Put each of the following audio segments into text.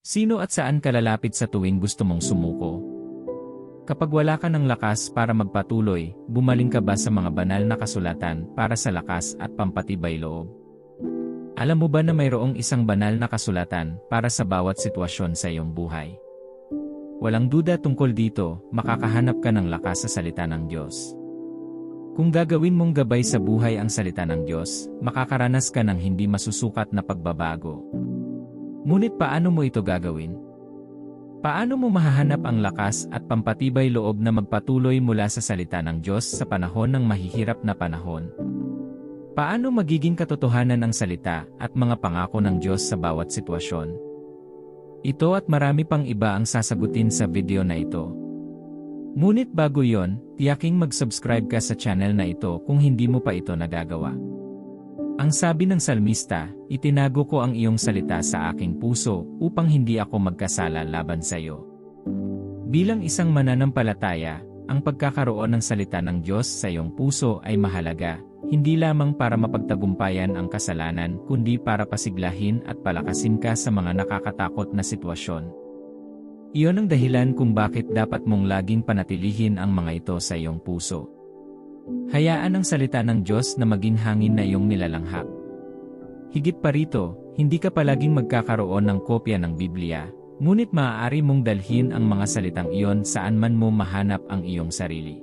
Sino at saan ka lalapit sa tuwing gusto mong sumuko? Kapag wala ka ng lakas para magpatuloy, bumaling ka ba sa mga banal na kasulatan para sa lakas at pampatibay loob? Alam mo ba na mayroong isang banal na kasulatan para sa bawat sitwasyon sa iyong buhay? Walang duda tungkol dito, makakahanap ka ng lakas sa salita ng Diyos. Kung gagawin mong gabay sa buhay ang salita ng Diyos, makakaranas ka ng hindi masusukat na pagbabago. Ngunit paano mo ito gagawin? Paano mo mahahanap ang lakas at pampatibay loob na magpatuloy mula sa salita ng Diyos sa panahon ng mahihirap na panahon? Paano magiging katotohanan ang salita at mga pangako ng Diyos sa bawat sitwasyon? Ito at marami pang iba ang sasagutin sa video na ito. Ngunit bago yon, tiyaking mag-subscribe ka sa channel na ito kung hindi mo pa ito nagagawa. Ang sabi ng salmista, itinago ko ang iyong salita sa aking puso upang hindi ako magkasala laban sa iyo. Bilang isang mananampalataya, ang pagkakaroon ng salita ng Diyos sa iyong puso ay mahalaga, hindi lamang para mapagtagumpayan ang kasalanan kundi para pasiglahin at palakasin ka sa mga nakakatakot na sitwasyon. Iyon ang dahilan kung bakit dapat mong laging panatilihin ang mga ito sa iyong puso. Hayaan ang salita ng Diyos na maging hangin na iyong nilalanghap. Higit pa rito, hindi ka palaging magkakaroon ng kopya ng Biblia, ngunit maaari mong dalhin ang mga salitang iyon saan man mo mahanap ang iyong sarili.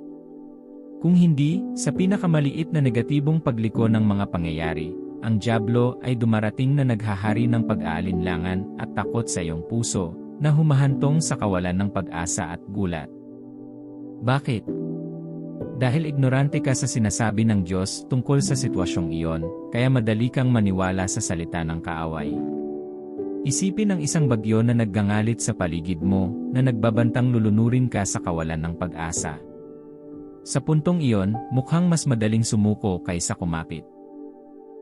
Kung hindi, sa pinakamaliit na negatibong pagliko ng mga pangyayari, ang Diablo ay dumarating na naghahari ng pag-aalinlangan at takot sa iyong puso, na humahantong sa kawalan ng pag-asa at gulat. Bakit? Dahil ignorante ka sa sinasabi ng Diyos tungkol sa sitwasyong iyon, kaya madali kang maniwala sa salita ng kaaway. Isipin ang isang bagyo na naggangalit sa paligid mo, na nagbabantang lulunurin ka sa kawalan ng pag-asa. Sa puntong iyon, mukhang mas madaling sumuko kaysa kumapit.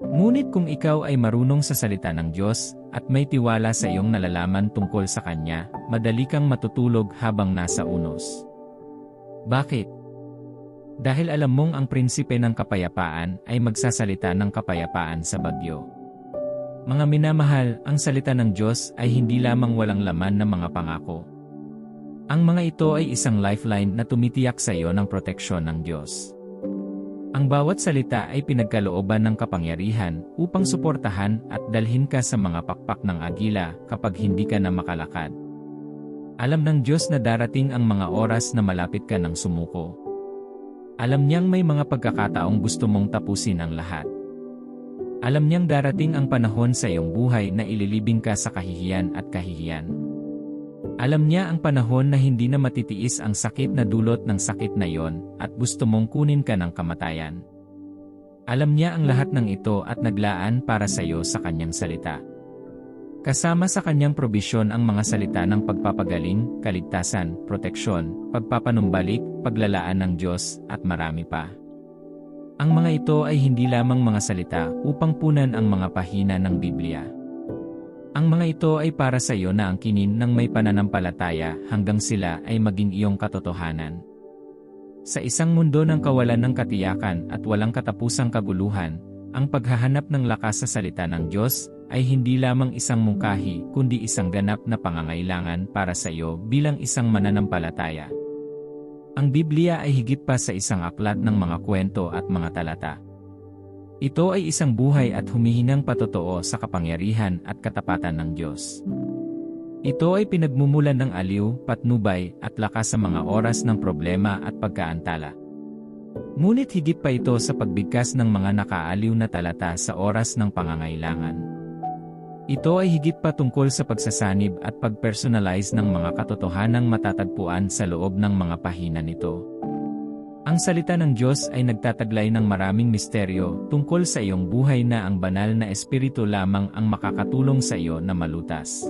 Ngunit kung ikaw ay marunong sa salita ng Diyos, at may tiwala sa iyong nalalaman tungkol sa Kanya, madali kang matutulog habang nasa unos. Bakit? Dahil alam mong ang prinsipe ng kapayapaan ay magsasalita ng kapayapaan sa bagyo. Mga minamahal, ang salita ng Diyos ay hindi lamang walang laman na mga pangako, ang mga ito ay isang lifeline na tumitiyak sa iyo ng proteksyon ng Diyos. Ang bawat salita ay pinagkalooban ng kapangyarihan upang suportahan at dalhin ka sa mga pakpak ng agila kapag hindi ka na makalakad. Alam ng Diyos na darating ang mga oras na malapit ka ng sumuko. Alam niyang may mga pagkakataong gusto mong tapusin ang lahat. Alam niyang darating ang panahon sa iyong buhay na ililibing ka sa kahihiyan at kahihiyan. Alam niya ang panahon na hindi na matitiis ang sakit na dulot ng sakit na yon at gusto mong kunin ka ng kamatayan. Alam niya ang lahat ng ito at naglaan para sa iyo sa kanyang salita. Kasama sa kanyang probisyon ang mga salita ng pagpapagaling, kaligtasan, proteksyon, pagpapanumbalik, paglalaan ng Diyos, at marami pa. Ang mga ito ay hindi lamang mga salita upang punan ang mga pahina ng Biblia. Ang mga ito ay para sa iyo na ang kinin ng may pananampalataya hanggang sila ay maging iyong katotohanan. Sa isang mundo ng kawalan ng katiyakan at walang katapusang kaguluhan, ang paghahanap ng lakas sa salita ng Diyos ay hindi lamang isang mungkahi kundi isang ganap na pangangailangan para sa iyo bilang isang mananampalataya. Ang Biblia ay higit pa sa isang aklat ng mga kwento at mga talata. Ito ay isang buhay at humihinang patotoo sa kapangyarihan at katapatan ng Diyos. Ito ay pinagmumulan ng aliw, patnubay, at lakas sa mga oras ng problema at pagkaantala. Ngunit higit pa ito sa pagbigkas ng mga nakaaliw na talata sa oras ng pangangailangan. Ito ay higit pa tungkol sa pagsasanib at pagpersonalize ng mga katotohanang matatagpuan sa loob ng mga pahina nito. Ang salita ng Diyos ay nagtataglay ng maraming misteryo tungkol sa iyong buhay na ang banal na espiritu lamang ang makakatulong sa iyo na malutas.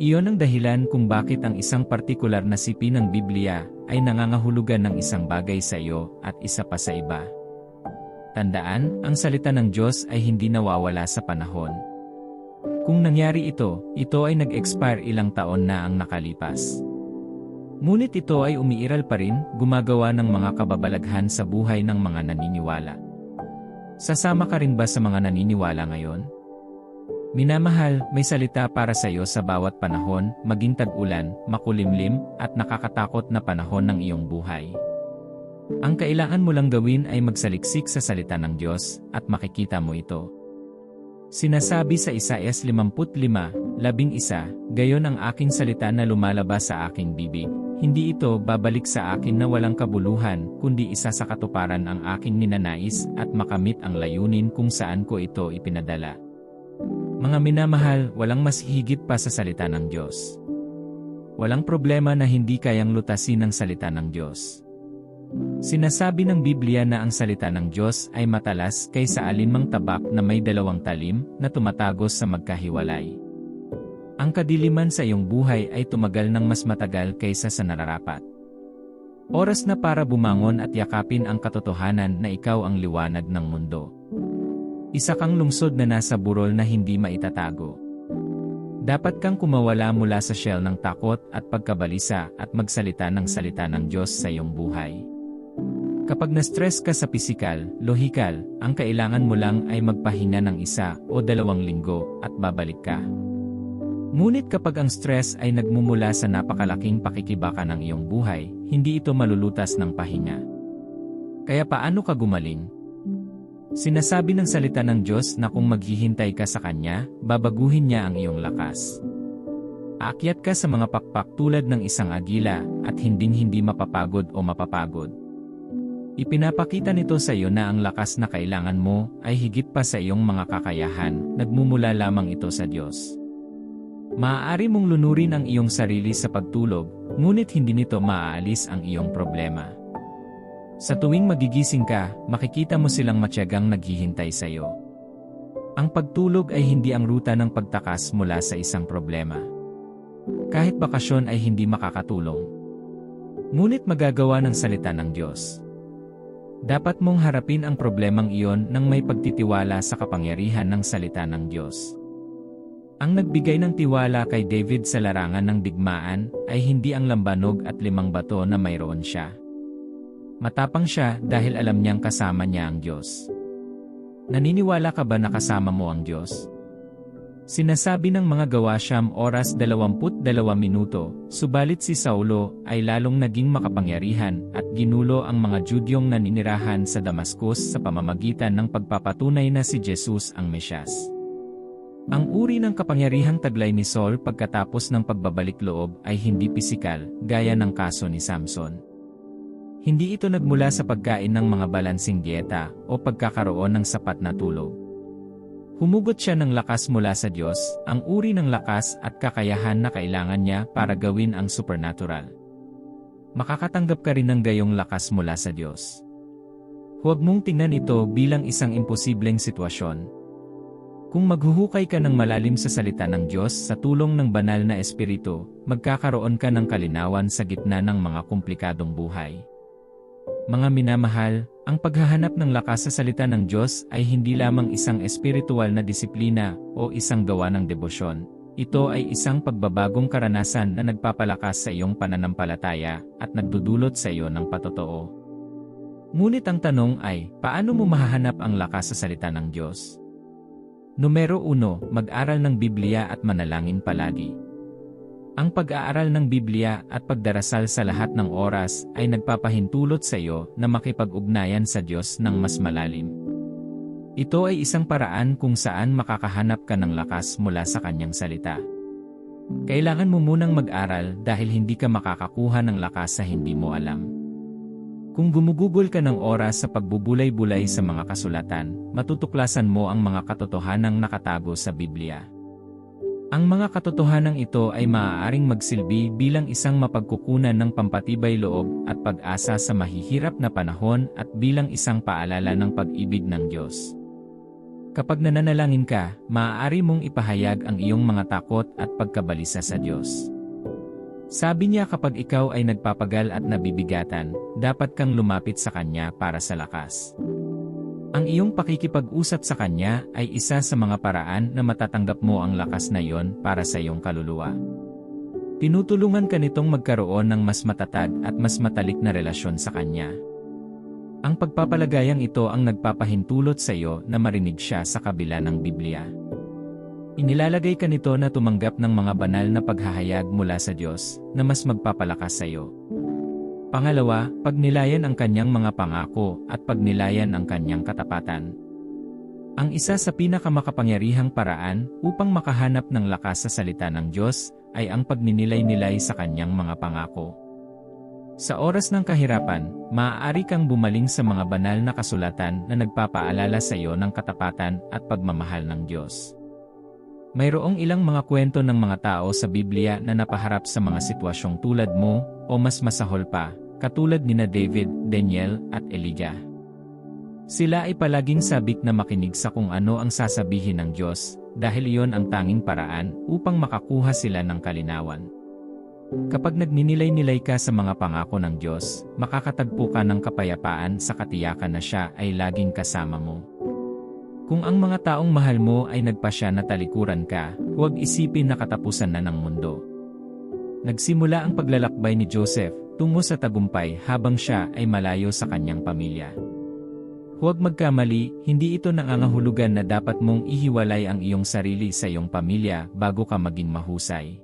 Iyon ang dahilan kung bakit ang isang partikular na sipi ng Biblia ay nangangahulugan ng isang bagay sa iyo at isa pa sa iba. Tandaan, ang salita ng Diyos ay hindi nawawala sa panahon. Kung nangyari ito, ito ay nag-expire ilang taon na ang nakalipas. Ngunit ito ay umiiral pa rin, gumagawa ng mga kababalaghan sa buhay ng mga naniniwala. Sasama ka rin ba sa mga naniniwala ngayon? Minamahal, may salita para sa iyo sa bawat panahon, maging tag-ulan, makulimlim, at nakakatakot na panahon ng iyong buhay. Ang kailangan mo lang gawin ay magsaliksik sa salita ng Diyos, at makikita mo ito. Sinasabi sa Isaias 55, labing isa, gayon ang aking salita na lumalabas sa aking bibig. Hindi ito babalik sa akin na walang kabuluhan, kundi isa sa katuparan ang aking ninanais at makamit ang layunin kung saan ko ito ipinadala. Mga minamahal, walang mas higit pa sa salita ng Diyos. Walang problema na hindi kayang lutasin ng salita ng Diyos. Sinasabi ng Biblia na ang salita ng Diyos ay matalas kaysa alinmang tabak na may dalawang talim na tumatagos sa magkahiwalay. Ang kadiliman sa iyong buhay ay tumagal ng mas matagal kaysa sa nararapat. Oras na para bumangon at yakapin ang katotohanan na ikaw ang liwanag ng mundo. Isa kang lungsod na nasa burol na hindi maitatago. Dapat kang kumawala mula sa shell ng takot at pagkabalisa at magsalita ng salita ng Diyos sa iyong buhay. Kapag na-stress ka sa pisikal, lohikal, ang kailangan mo lang ay magpahinga ng isa o dalawang linggo at babalik ka. Ngunit kapag ang stress ay nagmumula sa napakalaking pakikibaka ng iyong buhay, hindi ito malulutas ng pahinga. Kaya paano ka gumaling? Sinasabi ng salita ng Diyos na kung maghihintay ka sa Kanya, babaguhin niya ang iyong lakas. Aakyat ka sa mga pakpak tulad ng isang agila at hinding-hindi mapapagod o mapapagod. Ipinapakita nito sa iyo na ang lakas na kailangan mo ay higit pa sa iyong mga kakayahan, nagmumula lamang ito sa Diyos. Maaari mong lunurin ang iyong sarili sa pagtulog, ngunit hindi nito maaalis ang iyong problema. Sa tuwing magigising ka, makikita mo silang matyagang naghihintay sa iyo. Ang pagtulog ay hindi ang ruta ng pagtakas mula sa isang problema. Kahit bakasyon ay hindi makakatulong. Ngunit magagawa ng salita ng Diyos. Dapat mong harapin ang problemang iyon nang may pagtitiwala sa kapangyarihan ng salita ng Diyos. Ang nagbigay ng tiwala kay David sa larangan ng digmaan ay hindi ang lambanog at limang bato na mayroon siya. Matapang siya dahil alam niyang kasama niya ang Diyos. Naniniwala ka ba na kasama mo ang Diyos? Sinasabi ng mga gawa siyam oras 22 minuto, subalit si Saulo ay lalong naging makapangyarihan at ginulo ang mga Judyong naninirahan sa Damascus sa pamamagitan ng pagpapatunay na si Jesus ang Mesyas. Ang uri ng kapangyarihang taglay ni Saul pagkatapos ng pagbabalik loob ay hindi pisikal, gaya ng kaso ni Samson. Hindi ito nagmula sa pagkain ng mga balansing dieta o pagkakaroon ng sapat na tulog. Humugot siya ng lakas mula sa Diyos, ang uri ng lakas at kakayahan na kailangan niya para gawin ang supernatural. Makakatanggap ka rin ng gayong lakas mula sa Diyos. Huwag mong tingnan ito bilang isang imposibleng sitwasyon. Kung maghuhukay ka ng malalim sa salita ng Diyos sa tulong ng banal na espiritu, magkakaroon ka ng kalinawan sa gitna ng mga komplikadong buhay. Mga minamahal, ang paghahanap ng lakas sa salita ng Diyos ay hindi lamang isang espiritual na disiplina o isang gawa ng debosyon. Ito ay isang pagbabagong karanasan na nagpapalakas sa iyong pananampalataya at nagdudulot sa iyo ng patotoo. Ngunit ang tanong ay, paano mo mahahanap ang lakas sa salita ng Diyos? Numero 1, mag-aral ng Biblia at manalangin palagi. Ang pag-aaral ng Biblia at pagdarasal sa lahat ng oras ay nagpapahintulot sa iyo na makipag-ugnayan sa Diyos ng mas malalim. Ito ay isang paraan kung saan makakahanap ka ng lakas mula sa kanyang salita. Kailangan mo munang mag-aral dahil hindi ka makakakuha ng lakas sa hindi mo alam. Kung gumugugol ka ng oras sa pagbubulay-bulay sa mga kasulatan, matutuklasan mo ang mga katotohanang nakatago sa Biblia. Ang mga katotohanan ito ay maaaring magsilbi bilang isang mapagkukunan ng pampatibay loob at pag-asa sa mahihirap na panahon at bilang isang paalala ng pag-ibig ng Diyos. Kapag nananalangin ka, maaari mong ipahayag ang iyong mga takot at pagkabalisa sa Diyos. Sabi niya kapag ikaw ay nagpapagal at nabibigatan, dapat kang lumapit sa Kanya para sa lakas. Ang iyong pakikipag-usap sa kanya ay isa sa mga paraan na matatanggap mo ang lakas na iyon para sa iyong kaluluwa. Tinutulungan ka nitong magkaroon ng mas matatag at mas matalik na relasyon sa kanya. Ang pagpapalagayang ito ang nagpapahintulot sa iyo na marinig siya sa kabila ng Biblia. Inilalagay ka nito na tumanggap ng mga banal na paghahayag mula sa Diyos na mas magpapalakas sa iyo. Pangalawa, pagnilayan ang kanyang mga pangako at pagnilayan ang kanyang katapatan. Ang isa sa pinakamakapangyarihang paraan upang makahanap ng lakas sa salita ng Diyos ay ang pagninilay-nilay sa kanyang mga pangako. Sa oras ng kahirapan, maaari kang bumaling sa mga banal na kasulatan na nagpapaalala sa iyo ng katapatan at pagmamahal ng Diyos. Mayroong ilang mga kwento ng mga tao sa Biblia na napaharap sa mga sitwasyong tulad mo o mas masahol pa, katulad nina David, Daniel at Elijah. Sila ay palaging sabik na makinig sa kung ano ang sasabihin ng Diyos dahil iyon ang tanging paraan upang makakuha sila ng kalinawan. Kapag nagninilay-nilay ka sa mga pangako ng Diyos, makakatagpo ka ng kapayapaan sa katiyakan na siya ay laging kasama mo. Kung ang mga taong mahal mo ay nagpasya na talikuran ka, huwag isipin na katapusan na ng mundo. Nagsimula ang paglalakbay ni Joseph tungo sa tagumpay habang siya ay malayo sa kanyang pamilya. Huwag magkamali, hindi ito nangangahulugan na dapat mong ihiwalay ang iyong sarili sa iyong pamilya bago ka maging mahusay.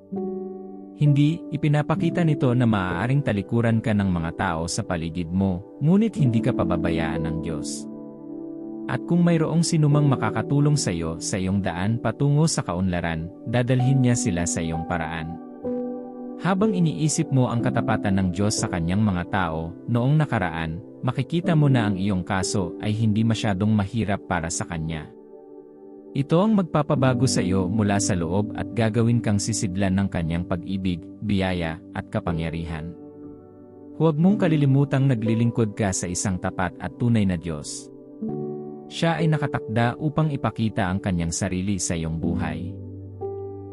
Hindi, ipinapakita nito na maaaring talikuran ka ng mga tao sa paligid mo, ngunit hindi ka pababayaan ng Diyos. At kung mayroong sinumang makakatulong sa iyo sa iyong daan patungo sa kaunlaran, dadalhin niya sila sa iyong paraan. Habang iniisip mo ang katapatan ng Diyos sa kanyang mga tao, noong nakaraan, makikita mo na ang iyong kaso ay hindi masyadong mahirap para sa kanya. Ito ang magpapabago sa iyo mula sa loob at gagawin kang sisidlan ng kanyang pag-ibig, biyaya, at kapangyarihan. Huwag mong kalilimutang naglilingkod ka sa isang tapat at tunay na Diyos. Siya ay nakatakda upang ipakita ang kanyang sarili sa iyong buhay.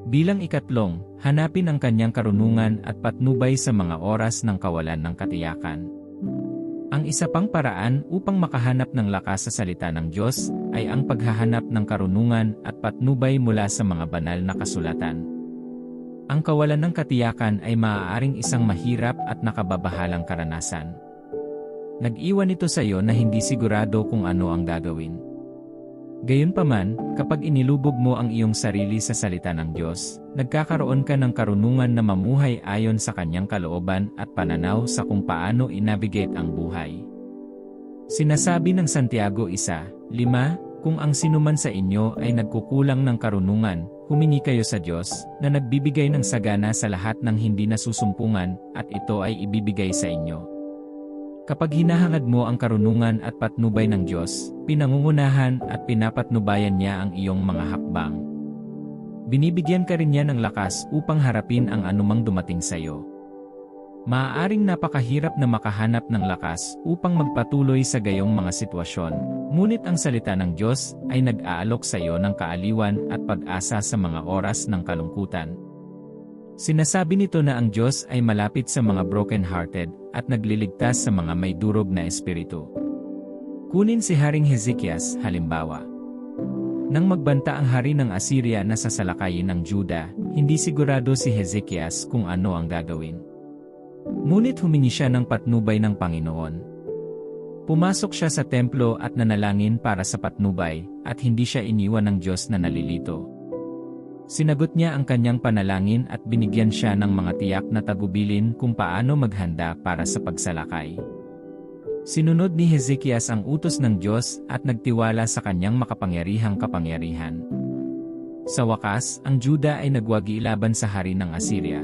Bilang ikatlong, hanapin ang kanyang karunungan at patnubay sa mga oras ng kawalan ng katiyakan. Ang isa pang paraan upang makahanap ng lakas sa salita ng Diyos ay ang paghahanap ng karunungan at patnubay mula sa mga banal na kasulatan. Ang kawalan ng katiyakan ay maaaring isang mahirap at nakababahalang karanasan. Nag-iwan ito sa iyo na hindi sigurado kung ano ang gagawin. Gayunpaman, kapag inilubog mo ang iyong sarili sa salita ng Diyos, nagkakaroon ka ng karunungan na mamuhay ayon sa kanyang kalooban at pananaw sa kung paano inavigate ang buhay. Sinasabi ng Santiago 1:5, kung ang sinuman sa inyo ay nagkukulang ng karunungan, humingi kayo sa Diyos, na nagbibigay ng sagana sa lahat ng hindi nasusumpungan, at ito ay ibibigay sa inyo. Kapag hinahangad mo ang karunungan at patnubay ng Diyos, pinangungunahan at pinapatnubayan niya ang iyong mga hakbang. Binibigyan ka rin niya ng lakas upang harapin ang anumang dumating sa iyo. Maaaring napakahirap na makahanap ng lakas upang magpatuloy sa gayong mga sitwasyon, ngunit ang salita ng Diyos ay nag-aalok sa iyo ng kaaliwan at pag-asa sa mga oras ng kalungkutan. Sinasabi nito na ang Diyos ay malapit sa mga broken-hearted at nagliligtas sa mga may durog na espiritu. Kunin si Haring Hezekias, halimbawa. Nang magbanta ang hari ng Assyria na sasalakayin ng Juda, hindi sigurado si Hezekias kung ano ang gagawin. Ngunit humingi siya ng patnubay ng Panginoon. Pumasok siya sa templo at nanalangin para sa patnubay, at hindi siya iniwan ng Diyos na nalilito. Sinagot niya ang kanyang panalangin at binigyan siya ng mga tiyak na tagubilin kung paano maghanda para sa pagsalakay. Sinunod ni Hezekias ang utos ng Diyos at nagtiwala sa kanyang makapangyarihang kapangyarihan. Sa wakas, ang Juda ay nagwagi laban sa hari ng Assyria.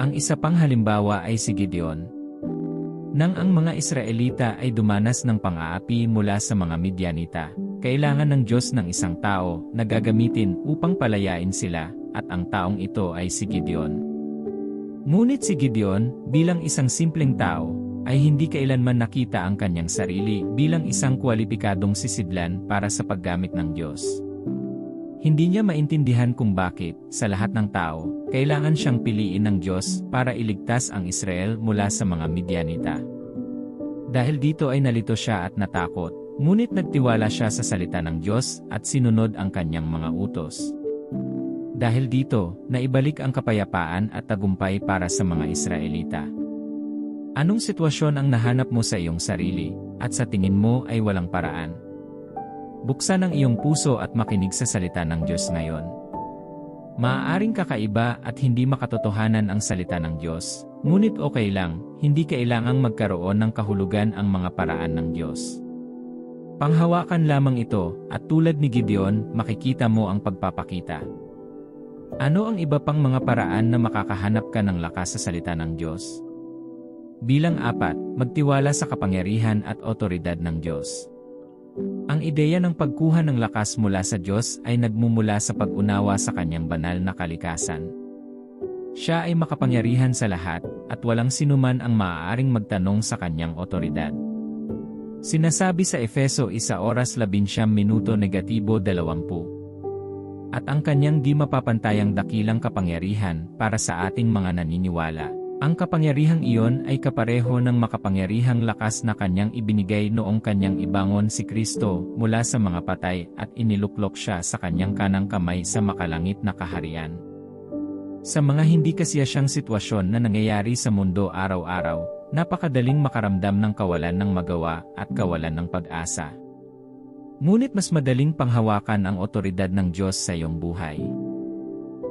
Ang isa pang halimbawa ay si Gideon. Nang ang mga Israelita ay dumanas ng pang-aapi mula sa mga Midianita, kailangan ng Diyos ng isang tao na gagamitin upang palayain sila, at ang taong ito ay si Gideon. Ngunit si Gideon, bilang isang simpleng tao, ay hindi kailanman nakita ang kanyang sarili bilang isang kwalipikadong sisidlan para sa paggamit ng Diyos. Hindi niya maintindihan kung bakit, sa lahat ng tao, kailangan siyang piliin ng Diyos para iligtas ang Israel mula sa mga Midianita. Dahil dito ay nalito siya at natakot, Ngunit nagtiwala siya sa salita ng Diyos at sinunod ang kanyang mga utos. Dahil dito, naibalik ang kapayapaan at tagumpay para sa mga Israelita. Anong sitwasyon ang nahanap mo sa iyong sarili, at sa tingin mo ay walang paraan? Buksan ang iyong puso at makinig sa salita ng Diyos ngayon. Maaaring kakaiba at hindi makatotohanan ang salita ng Diyos, ngunit okay lang, hindi kailangang magkaroon ng kahulugan ang mga paraan ng Diyos. Panghawakan lamang ito, at tulad ni Gideon, makikita mo ang pagpapakita. Ano ang iba pang mga paraan na makakahanap ka ng lakas sa salita ng Diyos? Bilang apat, magtiwala sa kapangyarihan at otoridad ng Diyos. Ang ideya ng pagkuha ng lakas mula sa Diyos ay nagmumula sa pag-unawa sa kanyang banal na kalikasan. Siya ay makapangyarihan sa lahat, at walang sinuman ang maaaring magtanong sa kanyang otoridad. Sinasabi sa Efeso 1 oras 11 minuto negatibo 20. At ang kanyang di mapapantayang dakilang kapangyarihan para sa ating mga naniniwala ang kapangyarihang iyon ay kapareho ng makapangyarihang lakas na kanyang ibinigay noong kanyang ibangon si Kristo mula sa mga patay at iniluklok siya sa kanyang kanang kamay sa makalangit na kaharian. Sa mga hindi kasiyasyang sitwasyon na nangyayari sa mundo araw-araw, napakadaling makaramdam ng kawalan ng magawa at kawalan ng pag-asa. Ngunit mas madaling panghawakan ang otoridad ng Diyos sa iyong buhay.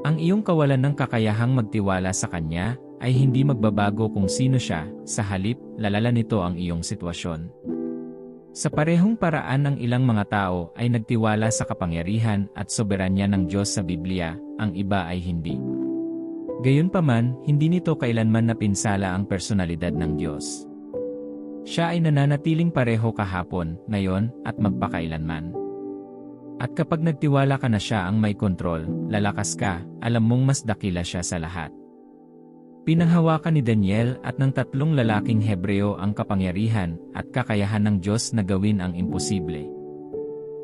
Ang iyong kawalan ng kakayahang magtiwala sa Kanya ay hindi magbabago kung sino siya, sa halip, lalala nito ang iyong sitwasyon. Sa parehong paraan ng ilang mga tao ay nagtiwala sa kapangyarihan at soberanya ng Diyos sa Biblia, ang iba ay hindi. Gayunpaman, hindi nito kailanman napinsala ang personalidad ng Diyos. Siya ay nananatiling pareho kahapon, ngayon, at magpakailanman. At kapag nagtiwala ka na siya ang may kontrol, lalakas ka, alam mong mas dakila siya sa lahat. Pinanghawakan ni Daniel at ng tatlong lalaking Hebreo ang kapangyarihan at kakayahan ng Diyos na gawin ang imposible.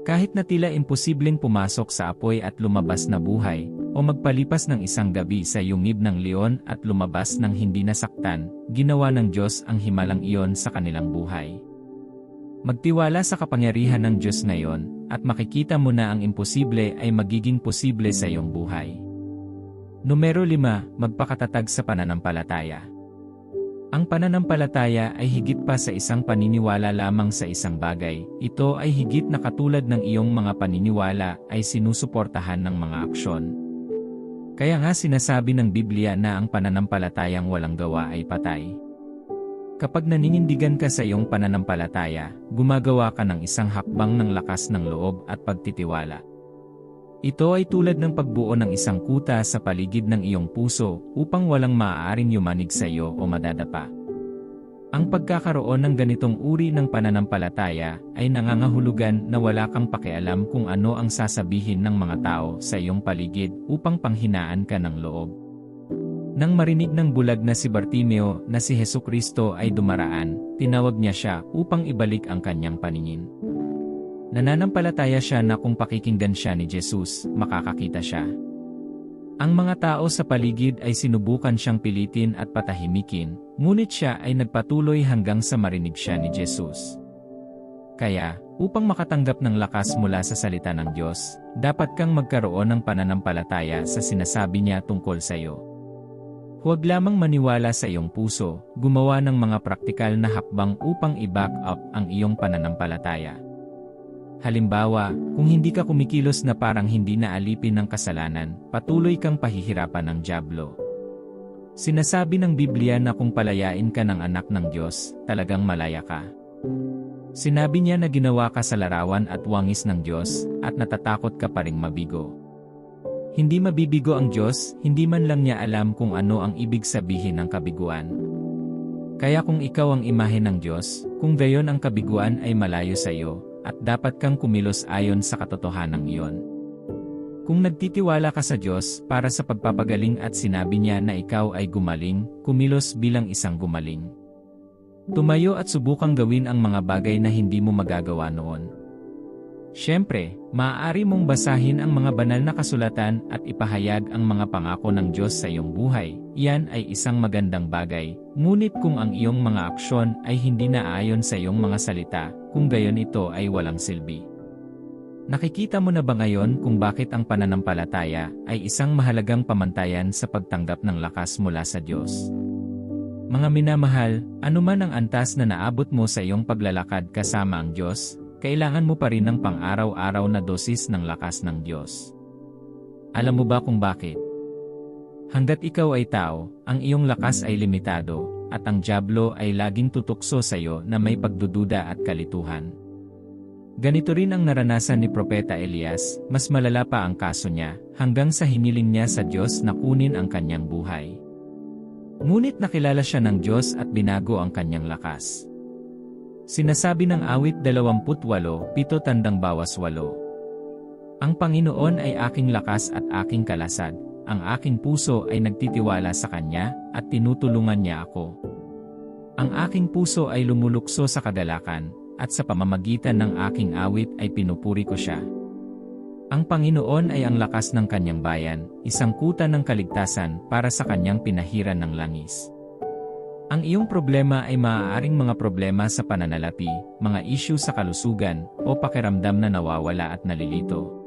Kahit na tila imposibleng pumasok sa apoy at lumabas na buhay, o magpalipas ng isang gabi sa yungib ng leon at lumabas ng hindi nasaktan, ginawa ng Diyos ang himalang iyon sa kanilang buhay. Magtiwala sa kapangyarihan ng Diyos ngayon, at makikita mo na ang imposible ay magiging posible sa iyong buhay. Numero 5, magpakatatag sa pananampalataya. Ang pananampalataya ay higit pa sa isang paniniwala lamang sa isang bagay, ito ay higit na katulad ng iyong mga paniniwala ay sinusuportahan ng mga aksyon. Kaya nga sinasabi ng Biblia na ang pananampalatayang walang gawa ay patay. Kapag naninindigan ka sa iyong pananampalataya, gumagawa ka ng isang hakbang ng lakas ng loob at pagtitiwala. Ito ay tulad ng pagbuo ng isang kuta sa paligid ng iyong puso upang walang maaaring yumanig sa iyo o madadapa. Ang pagkakaroon ng ganitong uri ng pananampalataya ay nangangahulugan na wala kang pakialam kung ano ang sasabihin ng mga tao sa iyong paligid upang panghinaan ka ng loob. Nang marinig ng bulag na si Bartimeo na si Heso Kristo ay dumaraan, tinawag niya siya upang ibalik ang kanyang paningin. Nananampalataya siya na kung pakikinggan siya ni Jesus, makakakita siya. Ang mga tao sa paligid ay sinubukan siyang pilitin at patahimikin, ngunit siya ay nagpatuloy hanggang sa marinig siya ni Jesus. Kaya, upang makatanggap ng lakas mula sa salita ng Diyos, dapat kang magkaroon ng pananampalataya sa sinasabi niya tungkol sa iyo. Huwag lamang maniwala sa iyong puso, gumawa ng mga praktikal na hakbang upang i-back up ang iyong pananampalataya. Halimbawa, kung hindi ka kumikilos na parang hindi na alipin ng kasalanan, patuloy kang pahihirapan ng Diablo. Sinasabi ng Biblia na kung palayain ka ng anak ng Diyos, talagang malaya ka. Sinabi niya na ginawa ka sa larawan at wangis ng Diyos, at natatakot ka pa ring mabigo. Hindi mabibigo ang Diyos, hindi man lang niya alam kung ano ang ibig sabihin ng kabiguan. Kaya kung ikaw ang imahe ng Diyos, kung gayon ang kabiguan ay malayo sa iyo, at dapat kang kumilos ayon sa katotohanan iyon. Kung nagtitiwala ka sa Diyos para sa pagpapagaling at sinabi niya na ikaw ay gumaling, kumilos bilang isang gumaling. Tumayo at subukang gawin ang mga bagay na hindi mo magagawa noon. Siyempre, maaari mong basahin ang mga banal na kasulatan at ipahayag ang mga pangako ng Diyos sa iyong buhay. Iyan ay isang magandang bagay. Ngunit kung ang iyong mga aksyon ay hindi naayon sa iyong mga salita, kung gayon ito ay walang silbi. Nakikita mo na ba ngayon kung bakit ang pananampalataya ay isang mahalagang pamantayan sa pagtanggap ng lakas mula sa Diyos? Mga minamahal, anuman ang antas na naabot mo sa iyong paglalakad kasama ang Diyos, kailangan mo pa rin ng pang-araw-araw na dosis ng lakas ng Diyos. Alam mo ba kung bakit? Hanggat ikaw ay tao, ang iyong lakas ay limitado, at ang Diablo ay laging tutukso sa iyo na may pagdududa at kalituhan. Ganito rin ang naranasan ni Propeta Elias, mas malala pa ang kaso niya, hanggang sa hiniling niya sa Diyos na kunin ang kanyang buhay. Ngunit nakilala siya ng Diyos at binago ang kanyang lakas. Sinasabi ng awit 28, pito tandang bawas walo. Ang Panginoon ay aking lakas at aking kalasad, ang aking puso ay nagtitiwala sa Kanya at tinutulungan niya ako. Ang aking puso ay lumulukso sa kagalakan, at sa pamamagitan ng aking awit ay pinupuri ko siya. Ang Panginoon ay ang lakas ng kanyang bayan, isang kuta ng kaligtasan para sa kanyang pinahiran ng langis. Ang iyong problema ay maaaring mga problema sa pananalapi, mga issue sa kalusugan, o pakiramdam na nawawala at nalilito.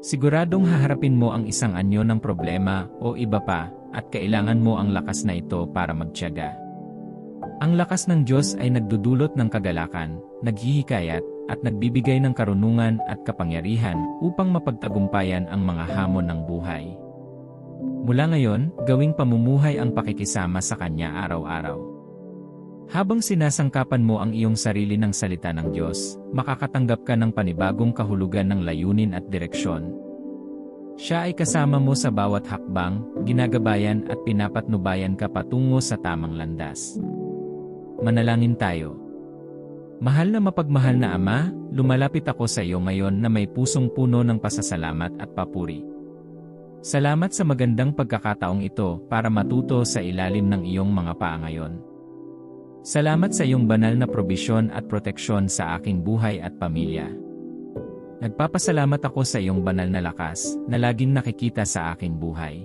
Siguradong haharapin mo ang isang anyo ng problema o iba pa, at kailangan mo ang lakas na ito para magtiyaga. Ang lakas ng Diyos ay nagdudulot ng kagalakan, naghihikayat, at nagbibigay ng karunungan at kapangyarihan upang mapagtagumpayan ang mga hamon ng buhay. Mula ngayon, gawing pamumuhay ang pakikisama sa Kanya araw-araw. Habang sinasangkapan mo ang iyong sarili ng salita ng Diyos, makakatanggap ka ng panibagong kahulugan ng layunin at direksyon. Siya ay kasama mo sa bawat hakbang, ginagabayan at pinapatnubayan ka patungo sa tamang landas. Manalangin tayo. Mahal na mapagmahal na Ama, lumalapit ako sa iyo ngayon na may pusong puno ng pasasalamat at papuri. Salamat sa magandang pagkakataong ito para matuto sa ilalim ng iyong mga paa ngayon. Salamat sa iyong banal na probisyon at proteksyon sa aking buhay at pamilya. Nagpapasalamat ako sa iyong banal na lakas na laging nakikita sa aking buhay.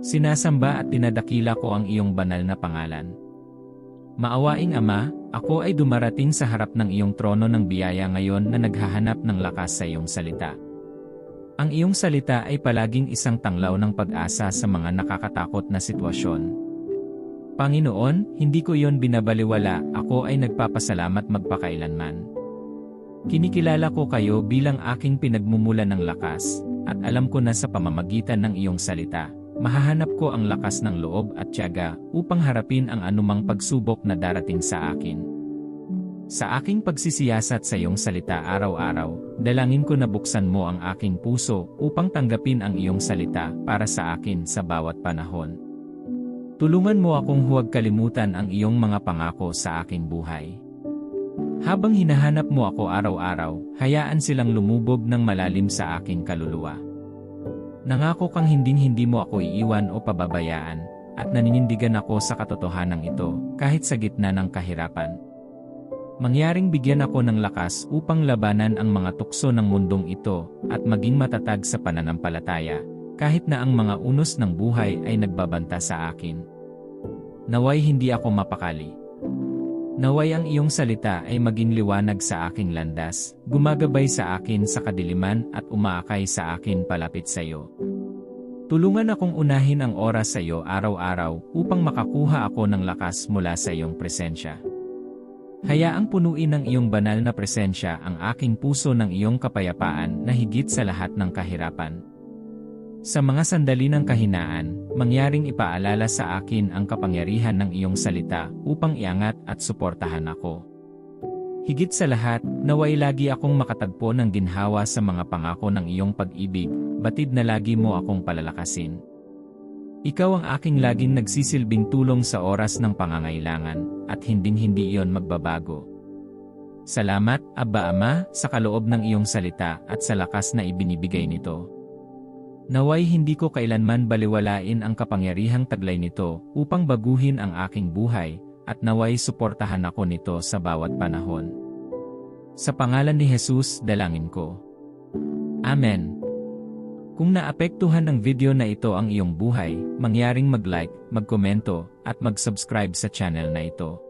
Sinasamba at tinadakila ko ang iyong banal na pangalan. Maawaing Ama, ako ay dumarating sa harap ng iyong trono ng biyaya ngayon na naghahanap ng lakas sa iyong salita. Ang iyong salita ay palaging isang tanglaw ng pag-asa sa mga nakakatakot na sitwasyon. Panginoon, hindi ko iyon binabaliwala, ako ay nagpapasalamat magpakailanman. Kinikilala ko kayo bilang aking pinagmumula ng lakas, at alam ko na sa pamamagitan ng iyong salita, mahahanap ko ang lakas ng loob at tiyaga upang harapin ang anumang pagsubok na darating sa akin. Sa aking pagsisiyasat sa iyong salita araw-araw, dalangin ko na buksan mo ang aking puso upang tanggapin ang iyong salita para sa akin sa bawat panahon. Tulungan mo akong huwag kalimutan ang iyong mga pangako sa aking buhay. Habang hinahanap mo ako araw-araw, hayaan silang lumubog ng malalim sa aking kaluluwa. Nangako kang hinding-hindi mo ako iiwan o pababayaan, at naninindigan ako sa katotohanan ito, kahit sa gitna ng kahirapan. Mangyaring bigyan ako ng lakas upang labanan ang mga tukso ng mundong ito, at maging matatag sa pananampalataya, kahit na ang mga unos ng buhay ay nagbabanta sa akin. Naway hindi ako mapakali. Naway ang iyong salita ay maging liwanag sa aking landas, gumagabay sa akin sa kadiliman at umaakay sa akin palapit sa iyo. Tulungan akong unahin ang oras sa iyo araw-araw upang makakuha ako ng lakas mula sa iyong presensya. Hayaang punuin ng iyong banal na presensya ang aking puso ng iyong kapayapaan na higit sa lahat ng kahirapan. Sa mga sandali ng kahinaan, mangyaring ipaalala sa akin ang kapangyarihan ng iyong salita upang iangat at suportahan ako. Higit sa lahat, naway lagi akong makatagpo ng ginhawa sa mga pangako ng iyong pag-ibig, batid na lagi mo akong palalakasin. Ikaw ang aking laging nagsisilbing tulong sa oras ng pangangailangan, at hinding-hindi iyon magbabago. Salamat, Abba Ama, sa kaloob ng iyong salita at sa lakas na ibinibigay nito. Naway hindi ko kailanman baliwalain ang kapangyarihang taglay nito upang baguhin ang aking buhay, at naway suportahan ako nito sa bawat panahon. Sa pangalan ni Jesus, dalangin ko. Amen. Kung naapektuhan ng video na ito ang iyong buhay, mangyaring mag-like, magkomento, at mag-subscribe sa channel na ito.